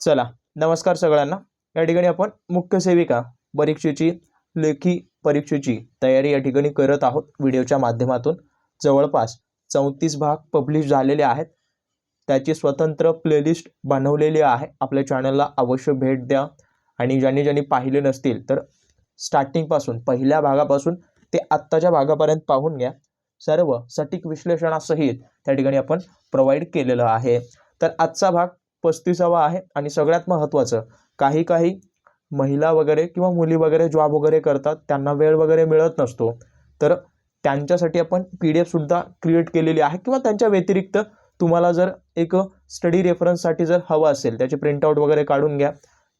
चला नमस्कार सगळ्यांना. या ठिकाणी आपण मुख्य सेविका परीक्षेची लेखी परीक्षेची तयारी या ठिकाणी करत आहोत. व्हिडिओच्या माध्यमातून जवळपास चौतीस भाग पब्लिश झालेले आहेत. त्याची स्वतंत्र प्लेलिस्ट बनवलेली आहे. आपल्या चॅनलला अवश्य भेट द्या. आणि ज्यांनी ज्यांनी पाहिले नसतील तर स्टार्टिंगपासून पहिल्या भागापासून ते आत्ताच्या भागापर्यंत पाहून घ्या. सर्व सटीक विश्लेषणासहित त्या ठिकाणी आपण प्रोव्हाइड केलेलं आहे. तर आजचा भाग पस्तीसावा आहे आणि सगळ्यात महत्त्वाचं काही काही महिला वगैरे किंवा मुली वगैरे जॉब वगैरे करतात त्यांना वेळ वगैरे मिळत नसतो. तर त्यांच्यासाठी आपण पी डी एफसुद्धा क्रिएट केलेली आहे किंवा त्यांच्या व्यतिरिक्त तुम्हाला जर एक स्टडी रेफरन्ससाठी जर हवं असेल त्याची प्रिंटआउट वगैरे काढून घ्या.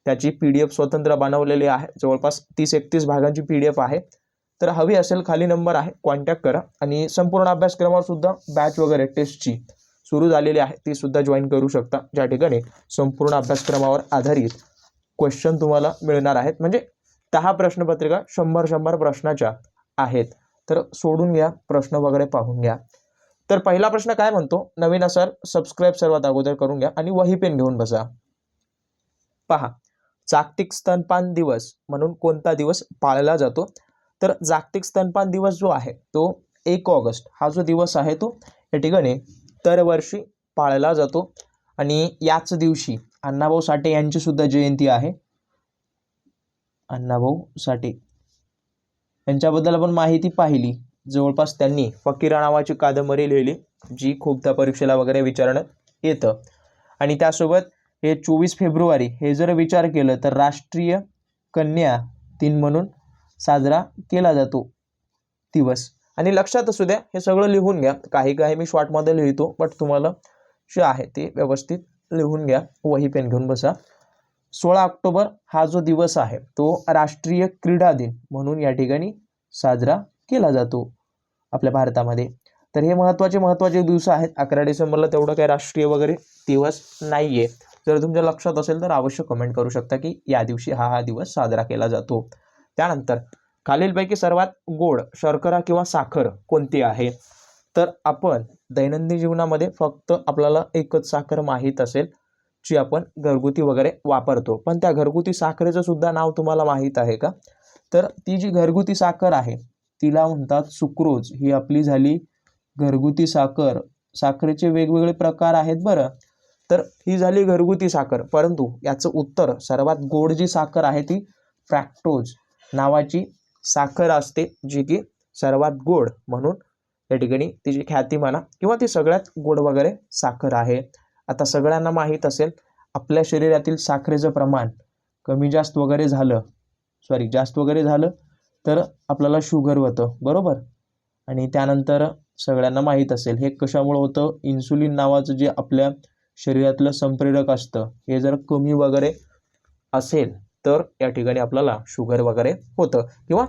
त्याची पी डी एफ स्वतंत्र बनवलेली आहे. जवळपास तीस एकतीस भागांची पी डी एफ आहे. तर हवी असेल खाली नंबर आहे कॉन्टॅक्ट करा आणि संपूर्ण अभ्यासक्रमावर सुद्धा बॅच वगैरे टेस्टची सुरू झालेली आहे ती सुद्धा जॉईन करू शकता. ज्या ठिकाणी संपूर्ण अभ्यासक्रमावर आधारित क्वेश्चन तुम्हाला मिळणार आहेत. म्हणजे दहा प्रश्नपत्रिका शंभर शंभर प्रश्नाच्या आहेत. तर सोडून घ्या प्रश्न वगैरे पाहून घ्या. तर पहिला प्रश्न काय म्हणतो? नवीन असाल सबस्क्राईब सर्वात अगोदर करून घ्या आणि वही पेन घेऊन बसा. पहा जागतिक स्तनपान दिवस म्हणून कोणता दिवस पाळला जातो? तर जागतिक स्तनपान दिवस जो आहे तो एक ऑगस्ट. हा जो दिवस आहे तो या ठिकाणी दरवर्षी पाळला जातो. आणि याच दिवशी अण्णाभाऊ साठे यांची सुद्धा जयंती आहे. अण्णाभाऊ साठे. यांच्याबद्दल आपण माहिती पाहिली. जवळपास त्यांनी फकीरा नावाची कादंबरी लिहिली जी खूपदा परीक्षेला वगैरे विचारण्यात येतं. आणि त्यासोबत हे चोवीस फेब्रुवारी हे जर विचार केलं तर राष्ट्रीय कन्या दिन म्हणून साजरा केला जातो. दिवस. आणि लक्षात असू द्या हे सगळं लिहून घ्या. काही काही मी शॉर्टमध्ये लिहितो बट तुम्हाला जे आहे ते व्यवस्थित लिहून घ्या. वही पेन घेऊन बसा. सोळा ऑक्टोबर हा जो दिवस आहे तो राष्ट्रीय क्रीडा दिन म्हणून या ठिकाणी साजरा केला जातो आपल्या भारतामध्ये. तर हे महत्त्वाचे महत्त्वाचे दिवस आहेत. अकरा डिसेंबरला तेवढं काही राष्ट्रीय वगैरे दिवस नाही आहे जर तुमच्या लक्षात असेल तर अवश्य कमेंट करू शकता की या दिवशी हा हा दिवस साजरा केला जातो. त्यानंतर खालीलपैकी सर्वात गोड शर्करा किंवा साखर कोणती आहे? तर आपण दैनंदिन जीवनामध्ये फक्त आपल्याला एकच साखर माहीत असेल जी आपण घरगुती वगैरे वापरतो. पण त्या घरगुती साखरेचं सुद्धा नाव तुम्हाला माहीत आहे का? तर ती जी घरगुती साखर आहे तिला म्हणतात सुक्रोज. ही आपली झाली घरगुती साखर. साखरेचे वेगवेगळे प्रकार आहेत बरं. तर ही झाली घरगुती साखर. परंतु याचं उत्तर सर्वात गोड जी साखर आहे ती फ्रॅक्टोज नावाची साखर असते जी की सर्वात गोड म्हणून या ठिकाणी तिची ख्याती म्हणा किंवा ती सगळ्यात गोड वगैरे साखर आहे. आता सगळ्यांना माहीत असेल आपल्या शरीरातील साखरेचं प्रमाण कमी जास्त वगैरे झालं सॉरी जास्त वगैरे झालं तर आपल्याला शुगर होतं बरोबर? आणि त्यानंतर सगळ्यांना माहीत असेल हे कशामुळं होतं? इन्सुलिन नावाचं जे आपल्या शरीरातलं संप्रेरक असतं हे जर कमी वगैरे असेल तर या ठिकाणी आपल्याला शुगर वगैरे होतं. किंवा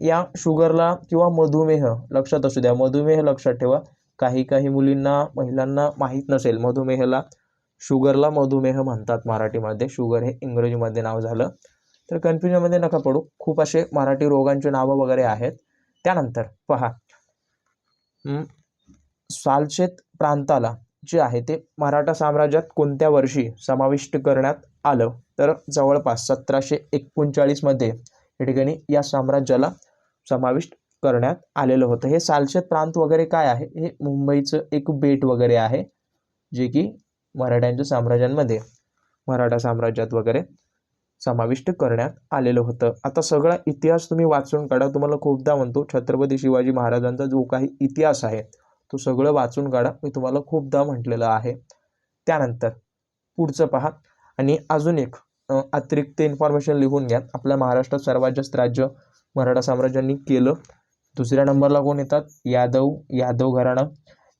या शुगरला किंवा मधुमेह लक्षात असू द्या. मधुमेह लक्षात ठेवा. काही काही मुलींना महिलांना माहीत नसेल. मधुमेहला शुगरला मधुमेह म्हणतात मराठीमध्ये. शुगर हे इंग्रजीमध्ये नाव झालं. तर कन्फ्युजनमध्ये नका पडू. खूप असे मराठी रोगांचे नावं वगैरे आहेत. त्यानंतर पहा. सालशेत प्रांताला जे आहे ते मराठा साम्राज्यात कोणत्या वर्षी समाविष्ट करण्यात आलं? तर जवळपास सतराशे एकोणचाळीसमध्ये या ठिकाणी या साम्राज्याला समाविष्ट करण्यात आलेलं होतं. हे सालशेत प्रांत वगैरे काय आहे? हे मुंबईचं एक बेट वगैरे आहे जे की मराठ्यांच्या साम्राज्यांमध्ये मराठा साम्राज्यात वगैरे समाविष्ट करण्यात आलेलं होतं. आता सगळा इतिहास तुम्ही वाचून काढा. तुम्हाला खूपदा म्हणतो छत्रपती शिवाजी महाराजांचा जो काही इतिहास आहे तो सगळं वाचून काढा. मी तुम्हाला खूपदा म्हटलेलं आहे. त्यानंतर पुढचं पहा. आणि अजून एक अतिरिक्त इन्फॉर्मेशन लिहून घ्या. आपल्या महाराष्ट्रात सर्वात जास्त राज्य मराठा साम्राज्यांनी केलं. दुसऱ्या नंबरला कोण येतात? यादव यादव घराणं.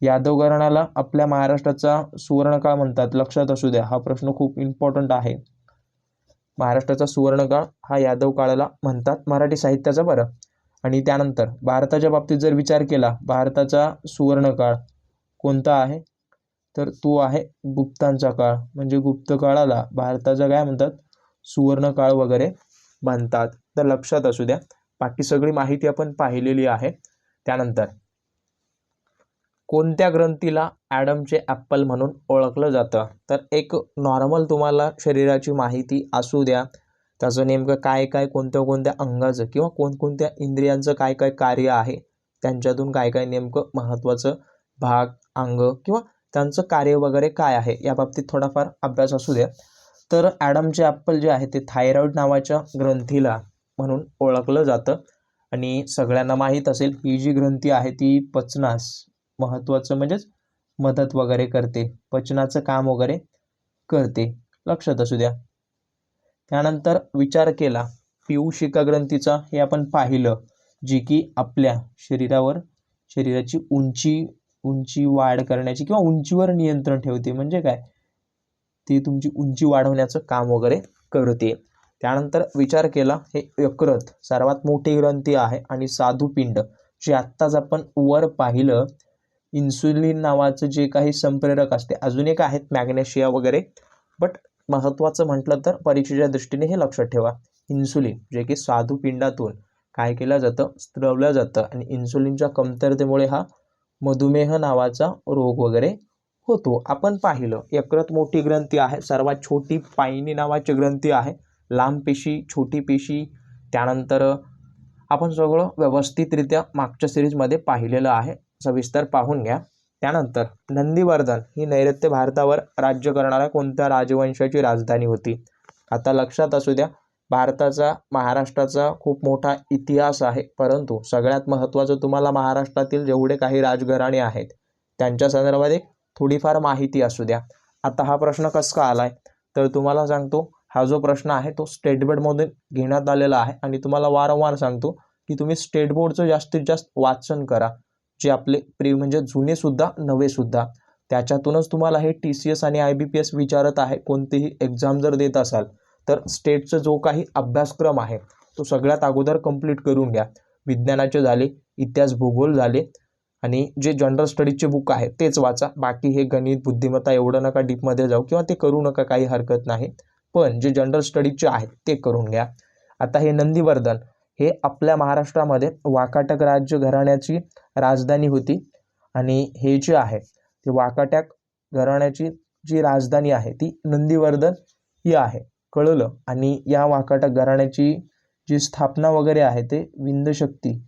यादव घराण्याला आपल्या महाराष्ट्राचा सुवर्णकाळ म्हणतात. लक्षात असू द्या हा प्रश्न खूप इम्पॉर्टंट आहे. महाराष्ट्राचा सुवर्णकाळ हा यादव काळाला म्हणतात. मराठी साहित्याचा बरं. आणि त्यानंतर भारताच्या बाबतीत जर विचार केला भारताचा सुवर्णकाळ कोणता आहे? तर तो आहे गुप्तांचा काळ. म्हणजे गुप्त काळाला भारताचा काय म्हणतात? सुवर्णकाळ वगैरे म्हणतात. तर लक्षात असू द्या. बाकी सगळी माहिती आपण पाहिलेली आहे. त्यानंतर कोणत्या ग्रंथीला ॲडमचे ॲप्पल म्हणून ओळखलं जातं? तर एक नॉर्मल तुम्हाला शरीराची माहिती असू द्या. त्याचं नेमकं काय काय कोणत्या कोणत्या अंगाचं किंवा कोणकोणत्या इंद्रियांचं काय काय कार्य आहे त्यांच्यातून काय काय नेमकं महत्त्वाचं भाग अंग किंवा त्यांचं कार्य वगैरे काय आहे याबाबतीत थोडाफार अभ्यास असू द्या. तर ॲडमचे ॲप्पल जे आहे ते थायरॉईड नावाच्या ग्रंथीला म्हणून ओळखलं जातं. आणि सगळ्यांना माहीत असेल ही जी ग्रंथी आहे ती पचनास महत्त्वाचं म्हणजेच मदत वगैरे करते पचनाचं काम वगैरे करते. लक्षात असू द्या. त्यानंतर विचार केला. पिऊशिका ग्रंथीचा हे आपण पाहिलं जी की आपल्या शरीरावर शरीराची उंची उंची वाढ करण्याची किंवा उंचीवर नियंत्रण ठेवते. म्हणजे काय? ती तुमची उंची वाढवण्याचं काम वगैरे करते. त्यानंतर विचार केला हे यकृत सर्वात मोठी ग्रंथी आहे आणि साधुपिंड जे आत्ताच आपण वर पाहिलं इन्सुलिन नावाचं जे काही संप्रेरक असते अजून एक आहेत मॅग्नेशिया वगैरे बट महत्त्वाचं म्हटलं तर परीक्षेच्या दृष्टीने हे लक्षात ठेवा. इन्सुलिन जे की स्वादुपिंडातून काय केलं जातं? स्त्रवलं जातं. आणि इन्सुलिनच्या कमतरतेमुळे हा मधुमेह नावाचा रोग वगैरे होतो. आपण पाहिलं यकृत मोठी ग्रंथी आहे सर्वात छोटी पायनी नावाची ग्रंथी आहे लांब पेशी छोटी पेशी त्यानंतर आपण सगळं व्यवस्थितरित्या मागच्या सिरीजमध्ये पाहिलेलं आहे. सविस्तर पाहून घ्या. त्यानंतर नंदीवर्धन ही नैऋत्य भारतावर राज्य करणाऱ्या कोणत्या राजवंशाची राजधानी होती? आता लक्षात असू द्या भारताचा महाराष्ट्राचा खूप मोठा इतिहास आहे. परंतु सगळ्यात महत्त्वाचं तुम्हाला महाराष्ट्रातील जेवढे काही राजघराणे आहेत त्यांच्या संदर्भात एक थोडीफार माहिती असू द्या. आता हा प्रश्न कसा का आला आहे तर तुम्हाला सांगतो हा जो प्रश्न आहे तो स्टेट बोर्डमधून घेण्यात आलेला आहे. आणि तुम्हाला वारंवार सांगतो की तुम्ही स्टेट बोर्डचं जास्तीत जास्त वाचन करा. जे आपले प्री म्हणजे जुनेसुद्धा नवेसुद्धा त्याच्यातूनच तुम्हाला हे टी सी एस आणि आय बी पी एस विचारत आहे कोणतीही एक्झाम जर देत असाल तर स्टेटचा जो काही अभ्यासक्रम आहे तो सगळ्यात अगोदर कंप्लीट करून घ्या. विज्ञानाचे झाले इतिहास भूगोल झाले आणि जे जनरल स्टडीजचे बुक आहे तेच वाचा. बाकी हे गणित बुद्धिमत्ता एवढं नका डीपमध्ये जाऊ किंवा ते करू नका काही हरकत नाही. पण जे जनरल स्टडीजचे आहेत ते करून घ्या. आता हे नंदीवर्धन हे आपल्या महाराष्ट्रामध्ये वाकाटक राज्य घराण्याची राजधानी होती. आणि हे जे आहे ते वाकाटक घराण्याची जी राजधानी आहे ती नंदीवर्धन ही आहे. कळलं? आणि या वाकाटक घराण्याची जी स्थापना वगैरे आहे ते विंदशक्ती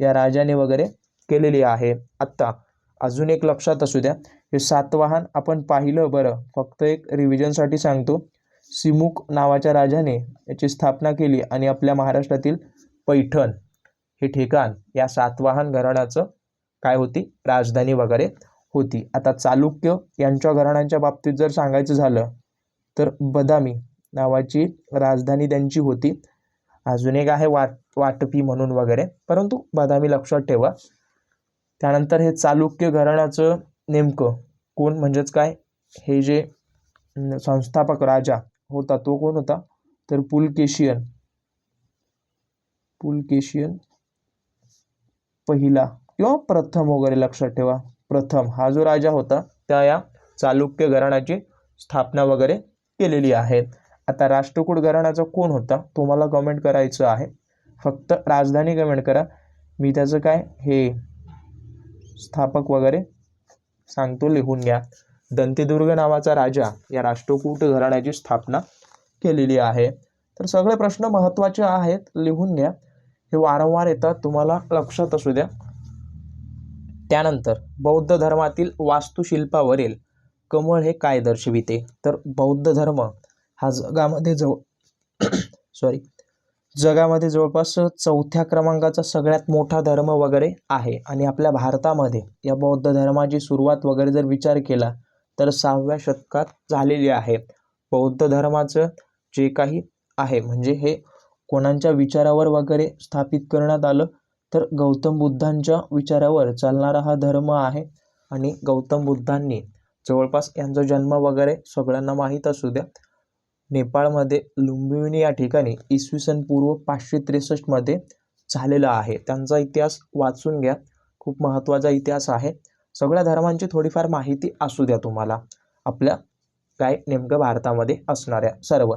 या राजाने वगैरे केलेली आहे. आत्ता अजून एक लक्षात असू द्या. हे सातवाहन आपण पाहिलं बरं. फक्त एक रिव्हिजनसाठी सांगतो. सिमुक नावाच्या राजाने याची स्थापना केली आणि आपल्या महाराष्ट्रातील पैठण हे ठिकाण या सातवाहन घराण्याचं काय होती? राजधानी वगैरे होती. आता चालुक्य यांच्या घराण्यांच्या बाबतीत जर सांगायचं झालं तर बदामी नावाची राजधानी त्यांची होती. अजून एक आहे वाट वाटपी म्हणून वगैरे. परंतु बदामी लक्षात ठेवा. त्यानंतर हे चालुक्य घराण्याचं नेमकं कोण म्हणजेच काय? हे जे संस्थापक राजा होता तो कोण होता? तर पुलकेशियन. पुलकेशियन पहिला किंवा प्रथम वगैरे लक्षात ठेवा. प्रथम हा जो राजा होता त्या या चालुक्य घराण्याची स्थापना वगैरे केलेली आहे. आता राष्ट्रकूट घराण्याचा कोण होता तो मला कमेंट करायचं आहे. फक्त राजधानी कमेंट करा. मी त्याचं काय हे स्थापक वगैरे सांगतो लिहून घ्या. दंतीदुर्ग नावाचा राजा या राष्ट्रकूट घराण्याची स्थापना केलेली आहे. तर सगळे प्रश्न महत्त्वाचे आहेत लिहून घ्या. हे वारंवार येतात तुम्हाला लक्षात असू द्या. त्यानंतर बौद्ध धर्मातील वास्तुशिल्पावरील कमळ हे काय दर्शविते? तर बौद्ध धर्म हा जगामध्ये जवळ सॉरी जगामध्ये जवळपास चौथ्या क्रमांकाचा सगळ्यात मोठा धर्म वगैरे आहे. आणि आपल्या भारतामध्ये या बौद्ध धर्माची सुरुवात वगैरे जर विचार केला तर सहाव्या शतकात झालेली आहे. बौद्ध धर्माचं जे काही आहे म्हणजे हे कोणाच्या विचारावर वगैरे स्थापित करण्यात आलं तर गौतम बुद्धांच्या विचारावर चालणारा हा धर्म आहे. आणि गौतम बुद्धांनी जवळपास यांचा जन्म वगैरे सगळ्यांना माहीत असू द्या. नेपाळमध्ये लुंबिनी या ठिकाणी इसवी सन पूर्व पाचशे त्रेसष्टमध्ये झालेला आहे. त्यांचा इतिहास वाचून घ्या. खूप महत्त्वाचा इतिहास आहे. सगळ्या धर्मांची थोडीफार माहिती असू द्या तुम्हाला. आपल्या काय नेमकं भारतामध्ये असणाऱ्या सर्व.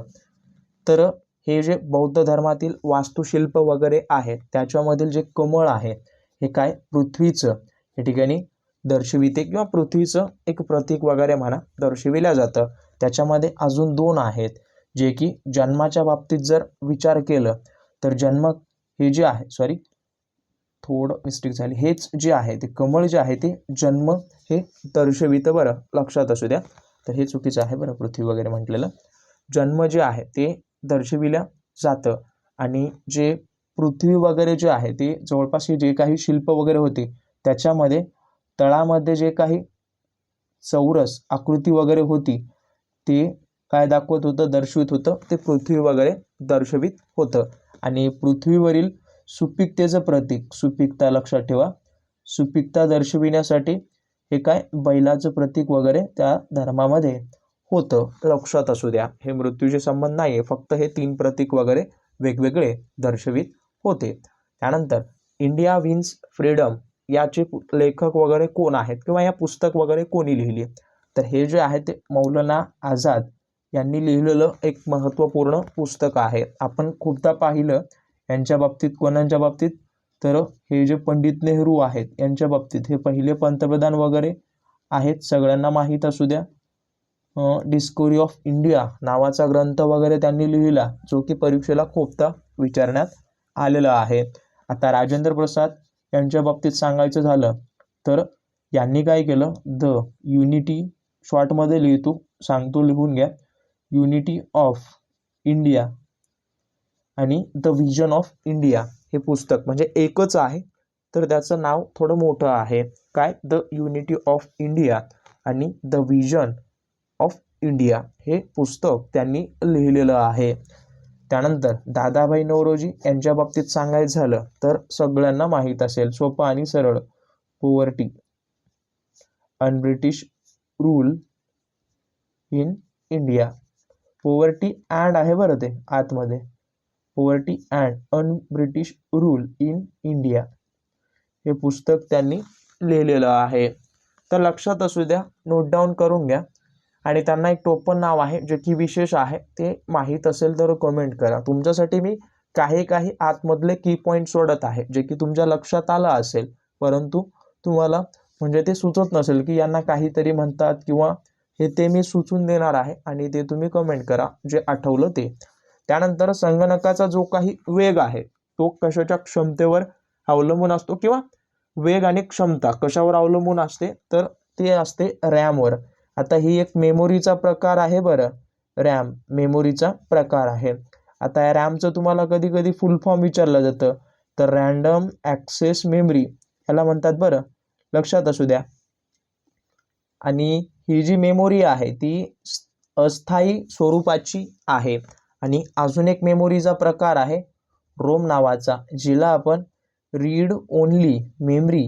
तर हे जे बौद्ध धर्मातील वास्तुशिल्प वगैरे आहेत त्याच्यामधील जे कमळ आहे हे काय? पृथ्वीचं. या ठिकाणी दर्शविते किंवा पृथ्वीचं एक प्रतीक वगैरे म्हणा दर्शविल्या जातं. त्याच्यामध्ये अजून दोन आहेत जे की जन्माच्या बाबतीत जर विचार केलं तर जन्म हे जे आहे सॉरी थोडं मिस्टेक झाली. हेच जे आहे ते कमळ जे आहे ते जन्म हे दर्शवितं बरं. लक्षात असू द्या. तर हे चुकीचं आहे बरं पृथ्वी वगैरे म्हटलेलं. जन्म जे आहे ते दर्शविल्या जातं. आणि जे पृथ्वी वगैरे जे आहे ते जवळपास हे जे काही शिल्प वगैरे होते त्याच्यामध्ये तळामध्ये जे काही चौरस आकृती वगैरे होती ते काय दाखवत होतं दर्शवित होतं ते पृथ्वी वगैरे दर्शवित होतं. आणि पृथ्वीवरील सुपीकतेचं प्रतीक सुपीकता लक्षात ठेवा सुपीकता दर्शविण्यासाठी हे काय बैलाचं प्रतीक वगैरे त्या धर्मामध्ये होतं. लक्षात असू द्या. हे मृत्यूचे संबंध नाही आहे फक्त हे तीन प्रतीक वगैरे वेगवेगळे दर्शवित होते. त्यानंतर इंडिया विन्स फ्रीडम याचे लेखक वगैरे कोण आहेत किंवा या पुस्तक वगैरे कोणी लिहिली तर हे जे आहे ते मौलाना आझाद यांनी लिहिलेलं एक महत्त्वपूर्ण पुस्तक आहे. आपण खूपदा पाहिलं यांच्या बाबतीत कोणाच्या बाबतीत? तर हे जे पंडित नेहरू आहेत यांच्या बाबतीत. हे पहिले पंतप्रधान वगैरे आहेत. सगळ्यांना माहीत असू द्या. डिस्कवरी ऑफ इंडिया नावाचा ग्रंथ वगैरे त्यांनी लिहिला जो की परीक्षेला खूपदा विचारण्यात आलेला आहे. आता राजेंद्र प्रसाद यांच्या बाबतीत सांगायचं झालं तर यांनी काय केलं? द युनिटी शॉर्टमध्ये लिहितो सांगतो लिहून घ्या. युनिटी ऑफ इंडिया आणि द विजन ऑफ इंडिया हे पुस्तक म्हणजे एकच आहे तर त्याचं नाव थोडं मोठं आहे. काय? द युनिटी ऑफ इंडिया आणि द विजन इंडिया हे पुस्तक त्यांनी लिहिलेलं आहे. त्यानंतर दादाभाई नवरोजी यांच्या बाबतीत सांगायचं झालं तर सगळ्यांना माहीत असेल सोपं आणि सरळ. Poverty. UnBritish rule in India. Poverty and आहे बरं ते आतमध्ये. Poverty and unBritish rule in India. हे पुस्तक त्यांनी लिहिलेलं आहे. तर लक्षात असू द्या नोट डाऊन करून घ्या. आणि त्यांना एक टोपण नाव आहे जे की विशेष आहे ते माहीत असेल तर कमेंट करा. तुमच्यासाठी मी काही काही आतमधले की पॉईंट सोडत आहे जे की तुमच्या लक्षात आलं असेल. परंतु तुम्हाला म्हणजे ते सुचत नसेल की यांना काहीतरी म्हणतात किंवा हे ते मी सुचून देणार आहे आणि ते तुम्ही कमेंट करा जे आठवलं ते. त्यानंतर संगणकाचा जो काही वेग आहे तो कशाच्या क्षमतेवर अवलंबून असतो किंवा वेग आणि क्षमता कशावर अवलंबून असते तर ते असते रॅमवर. आता ही एक मेमोरीचा प्रकार आहे बरं. रॅम मेमोरीचा प्रकार आहे. आता या रॅमचं तुम्हाला कधी कधी फुल फॉर्म विचारलं जातं. तर रँडम ॲक्सेस मेमरी ह्याला म्हणतात बरं. लक्षात असू द्या. आणि ही जी मेमोरी आहे ती अस्थायी स्वरूपाची आहे. आणि अजून एक मेमोरीचा प्रकार आहे रोम नावाचा जिला आपण रीड ओनली मेमरी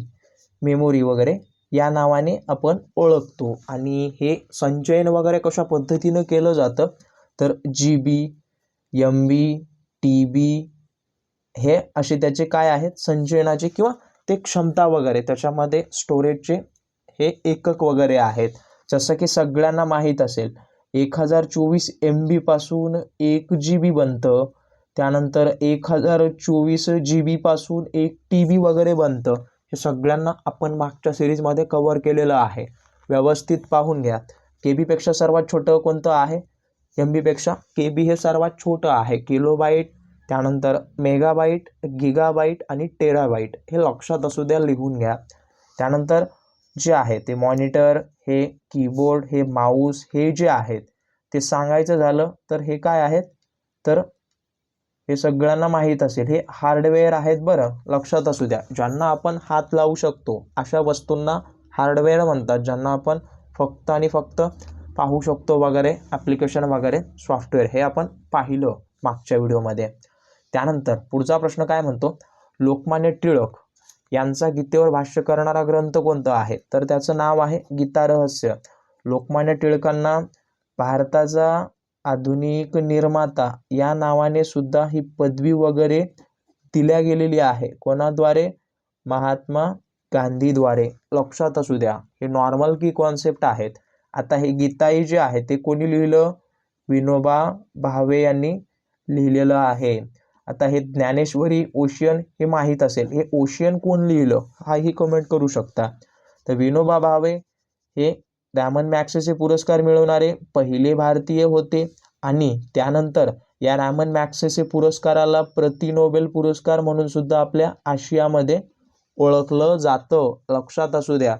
मेमोरी वगैरे या नावाने आपण ओळखतो. आणि हे संचयन वगैरे कशा पद्धतीनं केलं जातं? तर G B M B T बी हे असे त्याचे काय आहेत? संचयनाचे किंवा ते क्षमता वगैरे त्याच्यामध्ये स्टोरेजचे हे एकक वगैरे आहेत. जसं की सगळ्यांना माहीत असेल एक हजार चोवीस एम बीपासून एक जी बी बनतं. त्यानंतर एक हजार चोवीस जी बीपासून एक टी बी वगैरे बनतं. हे सगळ्यांना आपण मागच्या सिरीजमध्ये कवर केलेलं आहे. व्यवस्थित पाहून घ्या. के बीपेक्षा सर्वात छोटं कोणतं आहे? एम बीपेक्षा के बी हे सर्वात छोटं आहे. किलोबाईट त्यानंतर मेगाबाईट गिगाबाईट आणि टेराबाईट हे लक्षात असू द्या लिहून घ्या. त्यानंतर जे आहे ते मॉनिटर हे कीबोर्ड हे माऊस हे जे आहेत ते सांगायचं झालं तर हे काय आहेत? तर हे सगळ्यांना माहीत असेल. हे हार्डवेअर आहेत बरं लक्षात असू द्या. ज्यांना आपण हात लावू शकतो अशा वस्तूंना हार्डवेअर म्हणतात. ज्यांना आपण फक्त आणि फक्त पाहू शकतो वगैरे ॲप्लिकेशन वगैरे सॉफ्टवेअर हे आपण पाहिलं मागच्या व्हिडिओमध्ये. त्यानंतर पुढचा प्रश्न काय म्हणतो? लोकमान्य टिळक यांचा गीतेवर भाष्य करणारा ग्रंथ कोणता आहे? तर त्याचं नाव आहे गीता रहस्य. लोकमान्य टिळकांना भारताचा आधुनिक निर्माता या नावाने सुद्धा ही पदवी वगैरे दिल्या गेलेली आहे. कोणाद्वारे? महात्मा गांधीद्वारे. लक्षात असू द्या हे नॉर्मल की कॉन्सेप्ट आहेत. आता हे गीताई जे आहे ते कोणी लिहिलं? विनोबा भावे यांनी लिहिलेलं आहे. आता हे ज्ञानेश्वरी ओशियन हे माहीत असेल. हे ओशियन कोण लिहिलं? हाही कमेंट करू शकता. तर विनोबा भावे हे रॅमन मॅक्सेसे पुरस्कार मिळवणारे पहिले भारतीय होते आणि त्यानंतर या रॅमन मॅक्सेसे पुरस्काराला प्रति नोबेल पुरस्कार म्हणून सुद्धा आपल्या आशियामध्ये ओळखलं जातं. लक्षात असू द्या.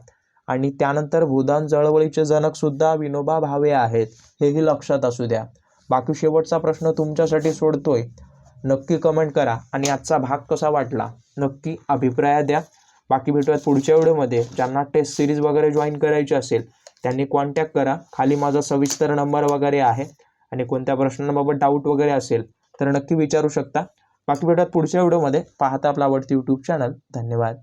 आणि त्यानंतर भूदान चळवळीचे जनक सुद्धा विनोबा भावे आहेत हेही लक्षात असू द्या. बाकी शेवटचा प्रश्न तुमच्यासाठी सोडतोय. नक्की कमेंट करा आणि आजचा भाग कसा वाटला? नक्की अभिप्राय द्या. बाकी भेटूयात पुढच्या व्हिडिओमध्ये. ज्यांना टेस्ट सिरीज वगैरे जॉईन करायची असेल त्यांनी कॉन्टॅक्ट करा. खाली माझा सविस्तर नंबर वगैरे आहे. आणि कोणत्या प्रश्नांबाबत डाऊट वगैरे असेल तर नक्की विचारू शकता. बाकी भेटत पुढच्या व्हिडिओमध्ये पाहता आपला आवडती यूट्यूब चॅनल धन्यवाद.